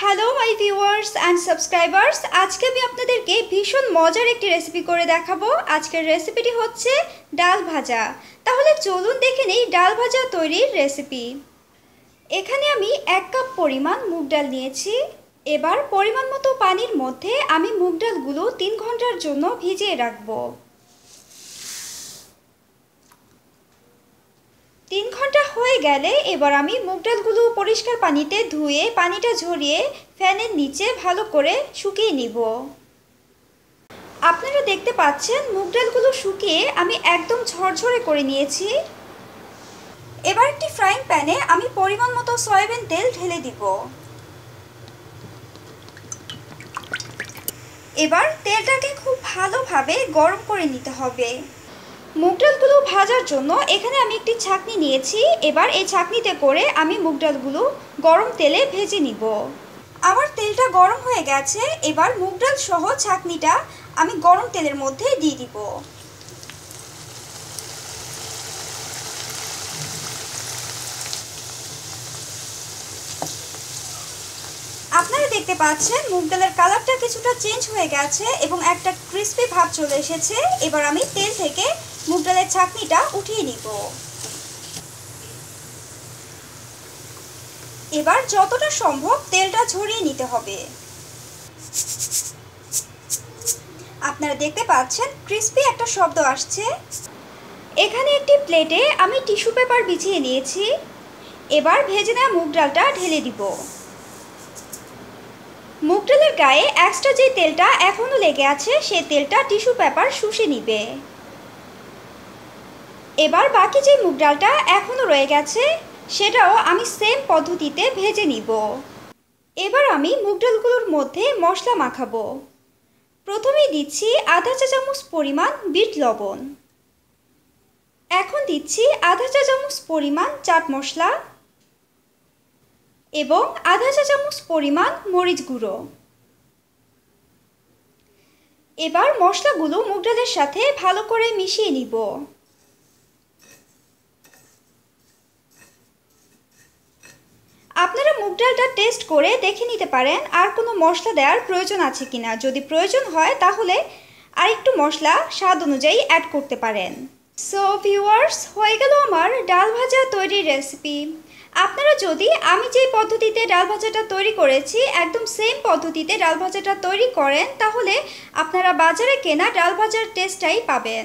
Hello my viewers and subscribers আজকে আমি আপনাদেরকে ভীষণ মজার একটি রেসিপি করে দেখাবো। আজকের রেসিপিটি হচ্ছে ডাল ভাজা। তাহলে চলুন দেখে নেই ডাল ভাজা তৈরির রেসিপি এখানে আমি এক কাপ পরিমাণ মুগ ডাল নিয়েছি। এবার পরিমাণ মতো পানির মধ্যে আমি মুগ ডালগুলো তিন ঘণ্টার জন্য ভিজিয়ে রাখব তিন ঘণ্টা গেলে এবার আমি মুগ ডালগুলো পরিষ্কার পানিতে ধুয়ে, পানিটা ঝরিয়ে ফ্যানের নিচে ভালো করে শুকিয়ে নিব। আপনারা দেখতে পাচ্ছেন মুগ ডালগুলো শুকিয়ে আমি একদম ঝরঝরে করে নিয়েছি। এবার একটি ফ্রাইং প্যানে আমি পরিমাণ মতো সয়াবিন তেল ঢেলে দিব। এবার তেলটাকে খুব ভালোভাবে গরম করে নিতে হবে। মুগ ডালগুলো ভাজার জন্য এখানে আমি একটি ছাকনি নিয়েছি। এবার এই ছাকনিতে করে আমি মুগ ডালগুলো গরম তেলে ভেজে নিব। আমার তেলটা গরম হয়ে গেছে। এবার মুগ ডাল সহ ছাকনিটা আমি গরম তেলের মধ্যে দিয়ে দিব। আপনারা দেখতে পাচ্ছেন মুগ ডালের কালারটা কিছুটা চেঞ্জ হয়ে গেছে এবং একটা ক্রিস্পি ভাব চলে এসেছে। এবার আমি তেল থেকে মুগ ডালের ছাকনিটা উঠিয়ে নিব। এবার যতটা সম্ভব তেলটা ঝরিয়ে নিতে হবে। আপনারা দেখতে পাচ্ছেন, ক্রিস্পি একটা শব্দ আসছে। এখানে একটি প্লেটে আমি টিস্যু পেপার বিছিয়ে নিয়েছি। এবার ভেজে নেওয়া মুগ ডালটা ঢেলে দিব। মুগ ডালের গায়ে এক্সট্রা যে তেলটা এখনও লেগে আছে সেই তেলটা টিস্যু পেপার শুষে নিবে। এবার বাকি যে মুগ ডালটা এখনও রয়ে গেছে, সেটাও আমি সেম পদ্ধতিতে ভেজে নিব। এবার আমি মুগ ডালগুলোর মধ্যে মশলা মাখাবো। প্রথমেই দিচ্ছি আধা চা চামচ পরিমাণ বিট লবণ। এখন দিচ্ছি আধা চা চামচ পরিমাণ চাট মশলা। এবং আধা চা চামচ পরিমাণ মরিচ গুঁড়ো। এবার মশলাগুলো মুগ ডালের সাথে ভালো করে মিশিয়ে নিব। আপনারা মুগ ডালটা টেস্ট করে দেখে নিতে পারেন আর কোনো মশলা দেওয়ার প্রয়োজন আছে কিনা। যদি প্রয়োজন হয়, তাহলে আর একটু মশলা স্বাদ অনুযায়ী অ্যাড করতে পারেন। সো ভিউয়ার্স হয়ে গেল আমার ডাল ভাজা তৈরির রেসিপি আপনারা যদি আমি যে পদ্ধতিতে ডাল ভাজাটা তৈরি করেছি, একদম সেম পদ্ধতিতে ডাল ভাজাটা তৈরি করেন, তাহলে আপনারা বাজারে কেনা ডাল ভাজার টেস্টটাই পাবেন।